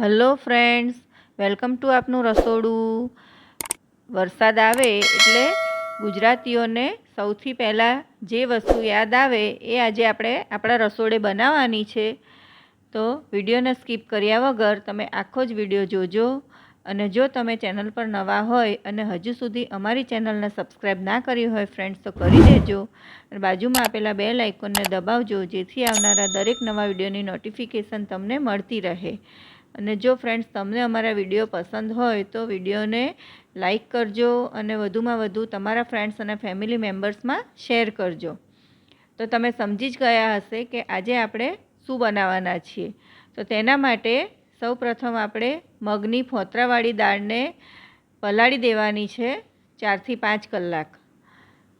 Hello friends welcome to આપનું રસોડું. વરસાદ આવે એટલે ગુજરાતીઓને સૌથી પહેલાં જે વસ્તુ યાદ આવે એ આજે આપણે આપણા રસોડે બનાવવાની છે. તો વિડીયોને સ્કીપ કર્યા વગર તમે આખો જ વીડિયો જોજો અને જો તમે ચેનલ પર નવા હોય અને હજુ સુધી અમારી ચેનલને સબસ્ક્રાઈબ ના કરી હોય ફ્રેન્ડ્સ તો કરી દેજો. અને બાજુમાં આપેલા બે લાઇકોનને દબાવજો જેથી આવનારા દરેક નવા વિડીયોની નોટિફિકેશન તમને મળતી રહે. અને જો ફ્રેન્ડ્સ તમને અમારા વીડિયો પસંદ હોય તો વિડીયોને લાઈક કરજો અને વધુમાં વધુ તમારા ફ્રેન્ડ્સ અને ફેમિલી મેમ્બર્સમાં શેર કરજો. તો તમે સમજી જ ગયા હશે કે આજે આપણે શું બનાવવાના છીએ. તો તેના માટે સૌ પ્રથમ આપણે મગની ફોતરાવાળી દાળને પલાળી દેવાની છે ચારથી પાંચ કલાક.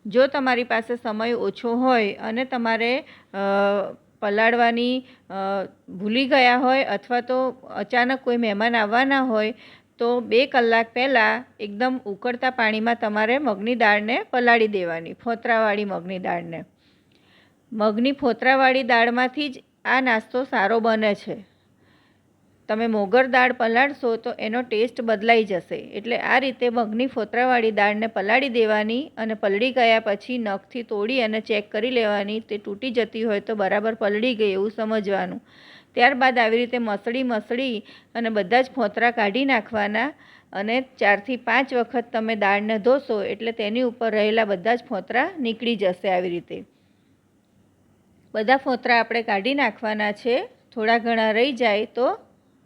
જો તમારી પાસે સમય ઓછો હોય અને તમારે પલાળવાની ભૂલી ગયા હોય અથવા તો અચાનક કોઈ મહેમાન આવવાના હોય, તો બે કલાક પહેલાં એકદમ ઉકળતા પાણીમાં તમારે મગની દાળને પલાળી દેવાની, ફોતરાવાળી મગની દાળને. મગની ફોતરાવાળી દાળમાંથી જ આ નાસ્તો સારો બને છે. તમે મોગર દાળ પલાળશો તો એનો ટેસ્ટ બદલાઈ જશે. એટલે આ રીતે મગની ફોતરાવાળી દાળને પલાળી દેવાની અને પલળી ગયા પછી નખથી તોડી અને ચેક કરી લેવાની. તે તૂટી જતી હોય તો બરાબર પલળી ગઈ એવું સમજવાનું. ત્યારબાદ આવી રીતે મસળી મસળી અને બધા જ ફોતરા કાઢી નાખવાના અને ચારથી પાંચ વખત તમે દાળને ધોશો એટલે તેની ઉપર રહેલા બધા જ ફોતરા નીકળી જશે આવી રીતે. બધા ફોતરા આપણે કાઢી નાખવાના છે. થોડા ઘણા રહી જાય તો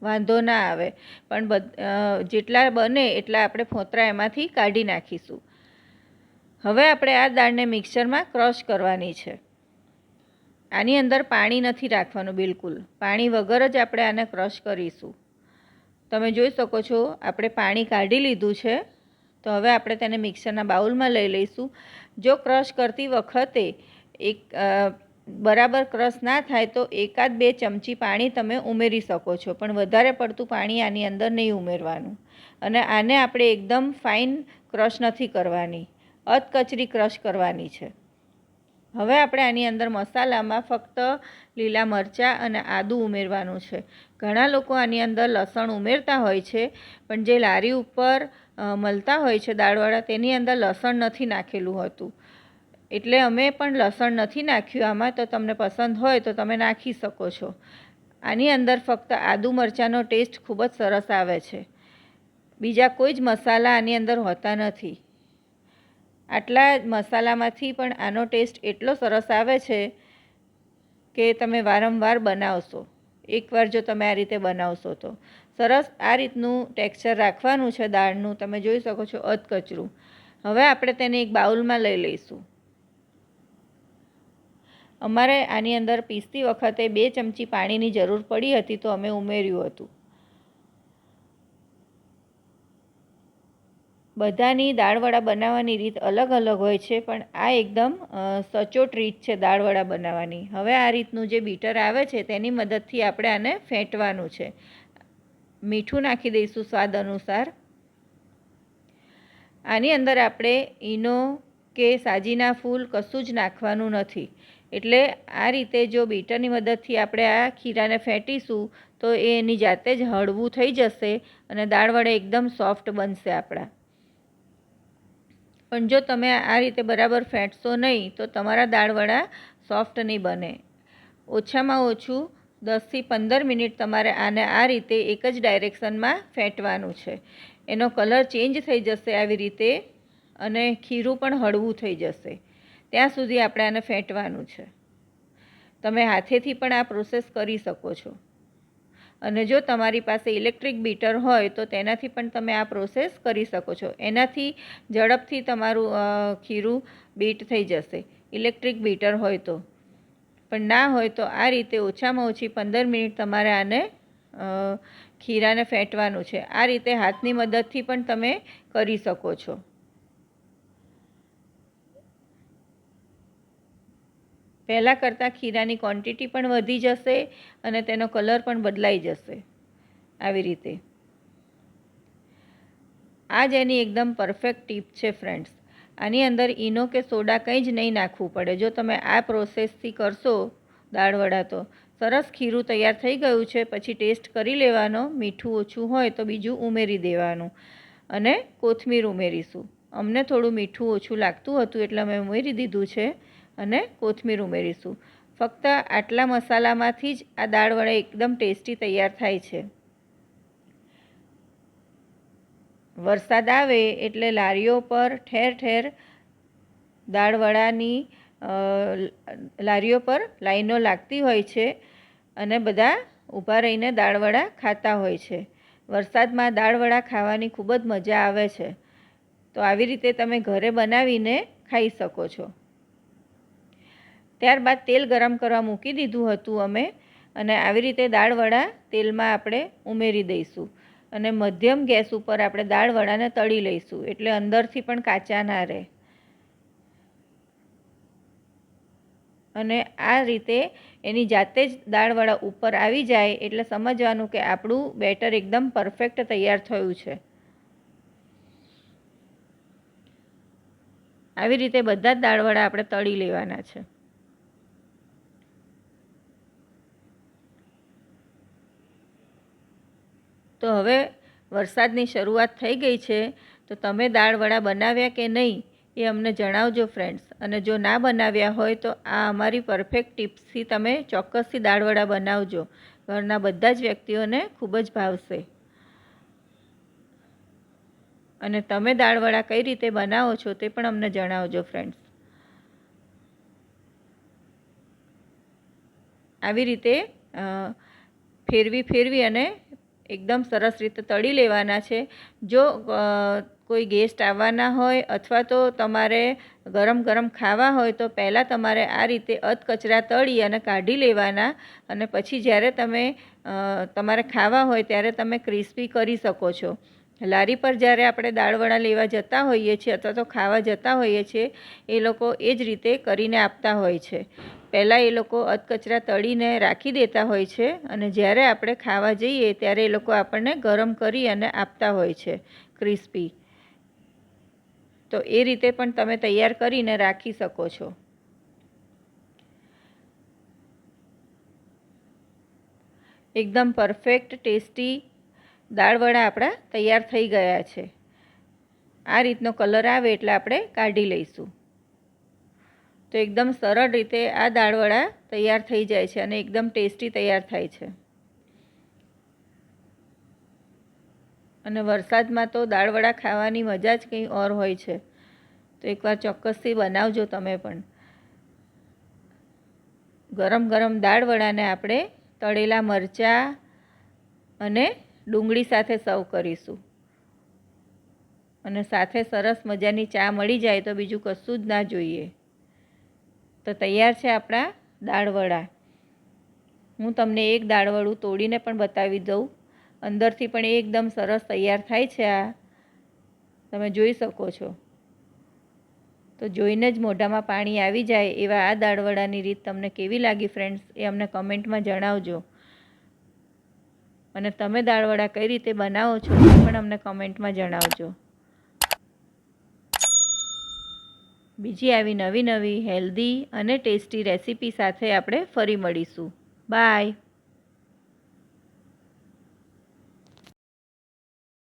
વાંધો ના આવે. પણ જેટલા બને એટલા આપણે ફોતરા એમાંથી કાઢી નાખીશું. હવે આપણે આ દાળને મિક્સરમાં ક્રશ કરવાની છે. આની અંદર પાણી નથી રાખવાનું બિલકુલ. પાણી વગર જ આપણે આને ક્રશ કરીશું. તમે જોઈ શકો છો, આપણે પાણી કાઢી લીધું છે. તો હવે આપણે તેને મિક્સરના બાઉલમાં લઈ લઈશું. જો ક્રશ કરતી વખતે એક બરાબર ક્રશ ના થાય તો એકાદ બે ચમચી પાણી તમે ઉમેરી શકો છો. પણ વધારે પડતું પાણી આની અંદર નહીં ઉમેરવાનું. અને આને આપણે એકદમ ફાઇન ક્રશ નથી કરવાની. અધકચરી ક્રશ કરવાની છે. હવે આપણે આની અંદર મસાલામાં ફક્ત લીલા મરચાં અને આદું ઉમેરવાનું છે. ઘણા લોકો આની અંદર લસણ ઉમેરતા હોય છે, પણ જે લારી ઉપર મળતા હોય છે દાળવાળા, તેની અંદર લસણ નથી નાખેલું હોતું. એટલે અમે પણ લસણ નથી નાખ્યું આમાં, તો તમને પસંદ હોય તો તમે નાખી શકો છો. આની અંદર ફક્ત આદુ મરચાંનો ટેસ્ટ ખૂબ જ સરસ આવે છે. બીજા કોઈ જ મસાલા આની અંદર હોતા નથી. આટલા મસાલામાંથી પણ આનો ટેસ્ટ એટલો સરસ આવે છે કે તમે વારંવાર બનાવશો. એકવાર જો તમે આ રીતે બનાવશો તો. સરસ આ રીતનું ટેક્સચર રાખવાનું છે દાળનું. તમે જોઈ શકો છો અધકચરું હવે આપણે તેને એક બાઉલમાં લઈ લઈશું. અમારે આની અંદર પીસતી વખતે બે ચમચી પાણીની જરૂર પડી હતી તો અમે ઉમેર્યું હતું. બધાની દાળવડા બનાવવાની રીત અલગ અલગ હોય છે, પણ આ એકદમ સચોટ રીત છે દાળવડા બનાવવાની. હવે આ રીતનું જે બીટર આવે છે, તેની મદદથી આપણે આને ફેંટવાનું છે. મીઠું નાખી દઈશું સ્વાદ અનુસાર. આની અંદર આપણે ઈનો કે સાજીના ફૂલ કશું જ નાખવાનું નથી. એટલે આ રીતે જો બીટરની મદદથી આપણે આ ખીરાને ફેંટીશું, તો એ એની જાતે જ હળવું થઈ જશે અને દાળ વડે એકદમ સોફ્ટ બનશે આપણા. પણ જો તમે આ રીતે બરાબર ફેંટશો નહીં, તો તમારા દાળવડા સોફ્ટ નહીં બને. ઓછામાં ઓછું દસથી પંદર મિનિટ તમારે આને આ રીતે એક જ ડાયરેક્શનમાં ફેંટવાનું છે. એનો કલર ચેન્જ થઈ જશે આવી રીતે અને ખીરું પણ હળવું થઈ જશે. ત્યાં સુધી આપણે આને ફેંટવાનું છે. તમે હાથેથી પણ આ પ્રોસેસ કરી શકો છો. અને જો તમારી પાસે ઇલેક્ટ્રિક બીટર હોય તો તેનાથી પણ તમે આ પ્રોસેસ કરી શકો છો. એનાથી ઝડપથી તમારું ખીરું બીટ થઈ જશે. ઇલેક્ટ્રિક બીટર હોય તો. પણ ના હોય તો આ રીતે ઓછામાં ઓછી પંદર મિનિટ તમારે આને ખીરાને ફેંટવાનું છે. આ રીતે હાથની મદદથી પણ તમે કરી શકો છો. પહેલાં કરતાં ખીરાની ક્વોન્ટિટી પણ વધી જશે અને તેનો કલર પણ બદલાઈ જશે. આવી રીતે. આ જ એની એકદમ પરફેક્ટ ટીપ છે ફ્રેન્ડ્સ આની અંદર ઈનો કે સોડા કંઈ જ નહીં નાખવું પડે. જો તમે આ પ્રોસેસથી કરશો દાળવડા તો. સરસ ખીરું તૈયાર થઈ ગયું છે, પછી ટેસ્ટ કરી લેવાનો. મીઠું ઓછું હોય તો બીજું ઉમેરી દેવાનું. અને કોથમીર ઉમેરીશું. અમને થોડું મીઠું ઓછું લાગતું હતું એટલે અમે ઉમેરી દીધું છે. અને કોથમીર ઉમેરીશું. ફક્ત આટલા મસાલામાંથી જ આ દાળવડા એકદમ ટેસ્ટી તૈયાર થાય છે. વરસાદ આવે એટલે લારીઓ પર ઠેર ઠેર દાળવડાની લારીઓ પર લાઈનો લાગતી હોય છે અને બધા ઊભા રહીને દાળવડા ખાતા હોય છે. વરસાદમાં દાળવડા ખાવાની ખૂબ જ મજા આવે છે. તો આવી રીતે તમે ઘરે બનાવીને ખાઈ શકો છો. ત્યારબાદ તેલ ગરમ કરવા મૂકી દીધું હતું અમે અને આવી રીતે દાળવડા તેલમાં આપણે ઉમેરી દઈશું અને મધ્યમ ગેસ ઉપર આપણે દાળવડાને તળી લઈશું એટલે અંદરથી પણ કાચા ના રહે. અને આ રીતે એની જાતે જ દાળવડા ઉપર આવી જાય એટલે સમજવાનું કે આપણું બેટર એકદમ પરફેક્ટ તૈયાર થયું છે. આવી રીતે બધા જ દાળવડા આપણે તળી લેવાના છે. તો હવે વરસાદની શરૂઆત થઈ ગઈ છે, તો તમે દાળવડા બનાવ્યા કે નહીં એ અમને જણાવજો ફ્રેન્ડ્સ અને જો ના બનાવ્યા હોય તો આ અમારી પરફેક્ટ ટિપ્સથી તમે ચોક્કસથી દાળવડા બનાવજો. ઘરના બધા જ વ્યક્તિઓને ખૂબ જ ભાવશે. અને તમે દાળવડા કઈ રીતે બનાવો છો તે પણ અમને જણાવજો ફ્રેન્ડ્સ આવી રીતે ફેરવી ફેરવી અને એકદમ સરસ રીતે તળી લેવાના છે. જો કોઈ ગેસ્ટ આવવાના હોય અથવા તો તમારે ગરમ ગરમ ખાવા હોય તો પહેલાં તમારે આ રીતે અધકચરા તળી અને કાઢી લેવાના અને પછી જ્યારે તમે તમારે ખાવા હોય ત્યારે તમે ક્રિસ્પી કરી શકો છો. લારી પર જ્યારે આપણે દાળવડા લેવા જતા હોઈએ છીએ અથવા તો ખાવા જતા હોઈએ છીએ, એ લોકો એ જ રીતે કરીને આપતા હોય છે. પહેલાં એ લોકો અધકચરા તળીને રાખી દેતા હોય છે અને જ્યારે આપણે ખાવા જઈએ ત્યારે એ લોકો આપણને ગરમ કરી અને આપતા હોય છે, ક્રિસ્પી. તો એ રીતે પણ તમે તૈયાર કરીને રાખી શકો છો. એકદમ પરફેક્ટ ટેસ્ટી દાળવડા આપણા તૈયાર થઈ ગયા છે. આ રીતનો કલર આવે એટલે આપણે કાઢી લઈશું. તો એકદમ સરળ રીતે આ દાળવડા તૈયાર થઈ જાય છે અને એકદમ ટેસ્ટી તૈયાર થાય છે. અને વરસાદમાં તો દાળવડા ખાવાની મજા જ કંઈ ઓર હોય છે. તો એકવાર ચોક્કસથી બનાવજો તમે પણ. ગરમ ગરમ દાળવડાને આપણે તળેલા મરચાં અને ડુંગળી સાથે સર્વ કરીશું. અને સાથે સરસ મજાની ચા મળી જાય તો બીજું કશું જ ના જોઈએ. તો તૈયાર છે આપણા દાળવડા. હું તમને એક દાળવડું તોડીને પણ બતાવી દઉં. અંદરથી પણ એકદમ સરસ તૈયાર થાય છે આ. તમે જોઈ શકો છો. તો જોઈને જ મોઢામાં પાણી આવી જાય એવા આ દાળવડાની રીત તમને કેવી લાગી ફ્રેન્ડ્સ એ અમને કમેન્ટમાં જણાવજો. અને તમે દાળવડા કઈ રીતે બનાવો છો એ પણ અમને કમેન્ટમાં જણાવજો. બીજી આવી નવી નવી હેલ્ધી અને ટેસ્ટી રેસીપી સાથે આપણે ફરી મળીશું. બાય.